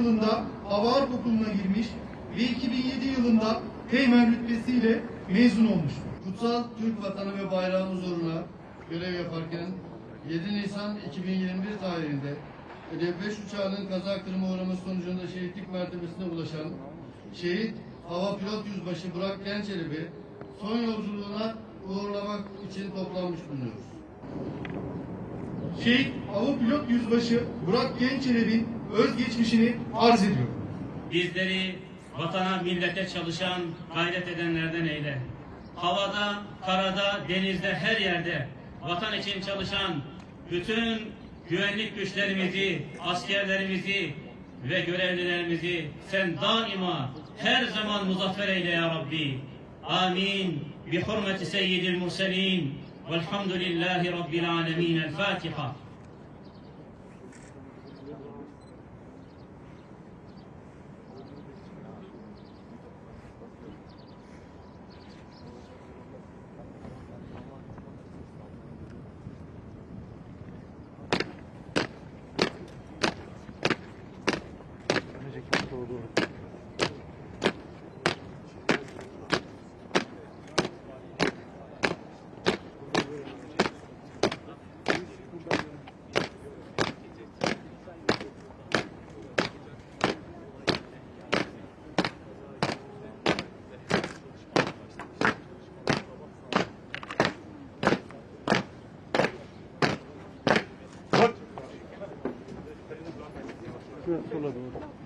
yılında hava harp okuluna girmiş ve 2007 yılında teğmen rütbesiyle mezun olmuştur. Kutsal Türk vatanı ve bayrağımız uğruna görev yaparken 7 Nisan 2021 tarihinde F-5 uçağının kaza kırma uğraması sonucunda şehitlik mertebesine ulaşan şehit Hava Pilot Yüzbaşı Burak Gençelip'i son yolculuğuna uğurlamak için toplanmış bulunuyoruz. Şehit Hava Pilot Yüzbaşı Burak Gençelip'in özgeçmişini arz ediyorum. Bizleri vatana, millete çalışan, gayret edenlerden eyle. Havada, karada, denizde, her yerde vatan için çalışan bütün güvenlik güçlerimizi, askerlerimizi ve görevlilerimizi sen daima her zaman muzaffer eyle ya Rabbi. Amin. Bi hurmeti seyyidil murselin. Velhamdülillahi Rabbil alemin. El Fatiha. olduğunu. Şurası sola doğru.